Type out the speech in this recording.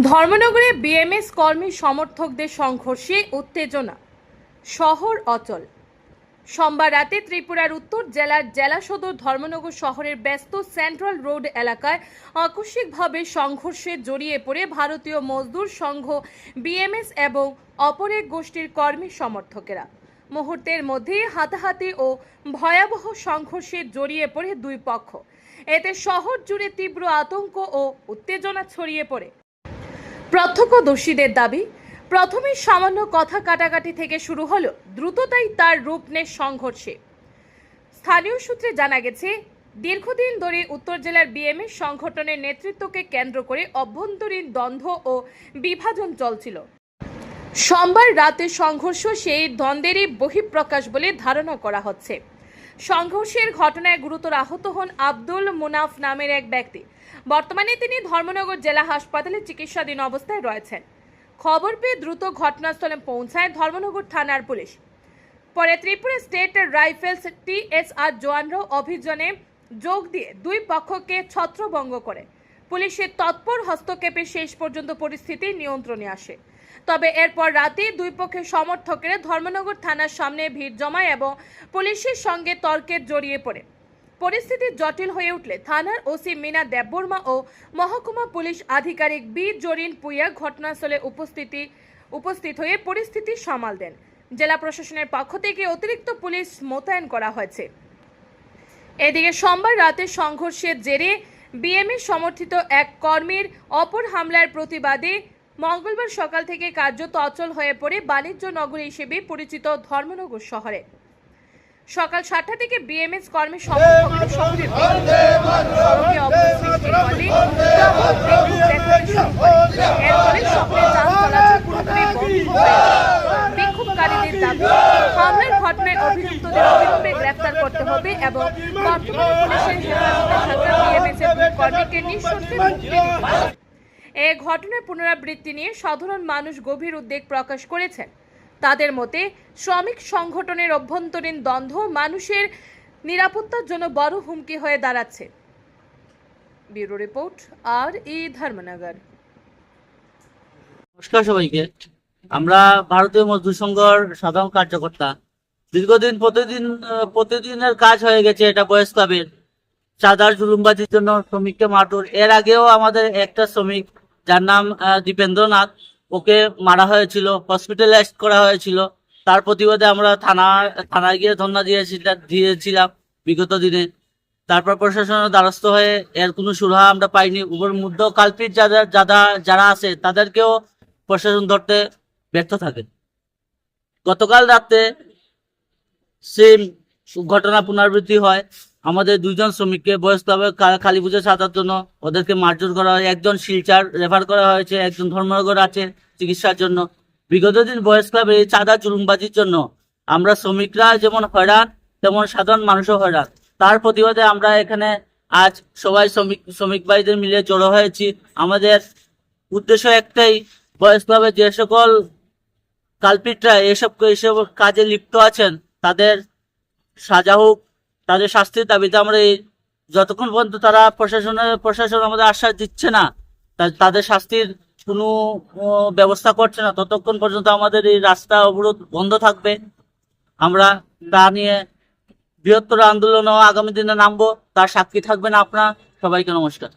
ধর্মনগরে BMS কর্মী সমর্থকদের সংঘর্ষে উত্তেজনা। শহর অচল। সোমবার রাতে ত্রিপুরার উত্তর জেলার জেলা সদর ধর্মনগর শহরের ব্যস্ত সেন্ট্রাল রোড এলাকায় আকস্মিকভাবে সংঘর্ষে জড়িয়ে পড়ে ভারতীয় মজদুর সংঘ বিএমএস এবং অপর এক গোষ্ঠীর কর্মী সমর্থকেরা। মুহূর্তের মধ্যেই হাতাহাতি ও ভয়াবহ সংঘর্ষে জড়িয়ে পড়ে দুই পক্ষ। এতে শহর জুড়ে তীব্র আতঙ্ক ও উত্তেজনা ছড়িয়ে পড়ে। প্রত্যক্ষদর্শীদের দাবি, প্রথমে সামান্য কথা কাটাকাটি থেকে শুরু হলো, দ্রুততাই তার রূপ নেয় সংঘর্ষে। স্থানীয় সূত্রে জানা গেছে, দীর্ঘদিন ধরে উত্তর জেলার বিএমএ সংগঠনের নেতৃত্বকে কেন্দ্র করে অভ্যন্তরীণ দ্বন্দ্ব ও বিভাজন চলছিল। সোমবার রাতে সংঘর্ষ সেই দ্বন্দ্বেরই বহিঃপ্রকাশ বলে ধারণা করা হচ্ছে। সংঘর্ষের ঘটনায় গুরুতর আহত হন আব্দুল মুনাফ নামের এক ব্যক্তি। বর্তমানে তিনি ধর্মনগর জেলা হাসপাতালে চিকিৎসাধীন অবস্থায় রয়েছেন। খবর পেয়ে দ্রুত ঘটনাস্থলে পৌঁছায় ধর্মনগর থানার পুলিশ। পরে ত্রিপুরা স্টেট রাইফেলস টিএসআর জওয়ানরাও অভিযানে যোগ দিয়ে দুই পক্ষকে ছত্রভঙ্গ করে। পুলিশের তৎপর হস্তক্ষেপে শেষ পর্যন্ত পরিস্থিতি নিয়ন্ত্রণে আসে। তবে এরপর রাতে দুই পক্ষের সমর্থকেরা ধর্মনগর থানার সামনে ভিড় জমায় এবং পুলিশের সঙ্গে তর্কে জড়িয়ে পড়ে। পরিস্থিতি জটিল হয়ে উঠলে থানার ওসি মিনা দেববর্মা ও মহকুমা পুলিশ আধিকারিক বি জরিন পুইয়া ঘটনাস্থলে উপস্থিতি, উপস্থিত হয়ে পরিস্থিতি সামাল দেন। জেলা প্রশাসনের পক্ষ থেকে অতিরিক্ত পুলিশ মোতায়েন করা হয়েছে। এদিকে সোমবার রাতে সংঘর্ষের জেরে বিএমএ সমর্থিত এক কর্মীর অপর হামলার প্রতিবাদে মঙ্গলবার সকাল থেকে কার্যত অচল হয়ে পড়ে বাণিজ্য নগরী হিসেবে পরিচিত ধর্মনগর শহরে। সকাল সাতটা থেকে বিএমএস কর্মী সমর্থকদের অবস্থান সৃষ্টি করে টহল বিক্ষোভ দেখাতে শুরু করে। এরপরে শহরে যান চলাচল পুরোপুরি বন্ধ হয়ে যায়। বিক্ষোভকারীদের দাবি হামলার ঘটনায় অভিযুক্তদের গ্রেফতার করতে হবে এবং এ ঘটনার পুনরাবৃত্তি নিয়ে সাধারণ মানুষ গভীর উদ্বেগ প্রকাশ করেছেন। তাদের মতে, শ্রমিক সংগঠনের অভ্যন্তরীণ দ্বন্দ্ব মানুষের নিরাপত্তার জন্য বড় হুমকি হয়ে দাঁড়াচ্ছে। ব্যুরো রিপোর্ট, আর ই ধর্মনগর। নমস্কার সবাইকে। আমরা ভারতীয় মজদুর সংঘর সাধারণ কার্যকর্তা দীর্ঘদিন, প্রতিদিন প্রতিদিনের কাজ হয়ে গেছে এটা বয়স ক্লাবের জুলুমবাজির জন্য শ্রমিককে মারধর। এর আগেও আমাদের একটা শ্রমিক, যার নাম দীপেন্দ্রনাথ, ওকে মারা হয়েছিল হসপিটালাইজ করা হয়েছিল। তার প্রতিবাদে আমরা থানা, থানায় গিয়ে ধর্ণা দিয়েছিলাম দিয়েছিলাম বিগত দিনে। তারপর প্রশাসনের দ্বারস্থ হয়ে এর কোনো সুরাহা আমরা পাইনি। উপর মধ্যে কাল্পিত যারা যারা যারা আছে, তাদেরকেও প্রশাসন ধরতে ব্যর্থ থাকে। গতকাল রাতে সেম ঘটনা পুনরাবৃত্তি হয়। আমাদের দুইজন শ্রমিককে বয়স ক্লাবে কা- কালী পুজো সাজার জন্য ওদেরকে মারধর করা হয়। একজন শিলচার রেফার করা হয়েছে, একজন ধর্মনগর আছে চিকিৎসার জন্য। বিগত দিন বয়স ক্লাবে এই চাঁদা চুরুমবাজির জন্য আমরা শ্রমিকরা যেমন হয়রান, তেমন সাধারণ মানুষও হয়রান। তার প্রতিবাদে আমরা এখানে আজ সবাই শ্রমিক শ্রমিক ভাইদের মিলে জড়ো হয়েছি। আমাদের উদ্দেশ্য একটাই বয়স ক্লাবে যে সকল কালপিটরা এসব এসব কাজে লিপ্ত আছেন তাদের সাজা হোক, তাদের শাস্তির দাবিতে আমরা এই যতক্ষণ পর্যন্ত তারা প্রশাসনের প্রশাসন আমাদের আশ্বাস দিচ্ছে না তাদের শাস্তির কোনো ব্যবস্থা করছে না, ততক্ষণ পর্যন্ত আমাদের এই রাস্তা অবরোধ বন্ধ থাকবে। আমরা তা নিয়ে বৃহত্তর আন্দোলনও আগামী দিনে নামবো, তার সাক্ষী থাকবেন আপনার। সবাইকে নমস্কার।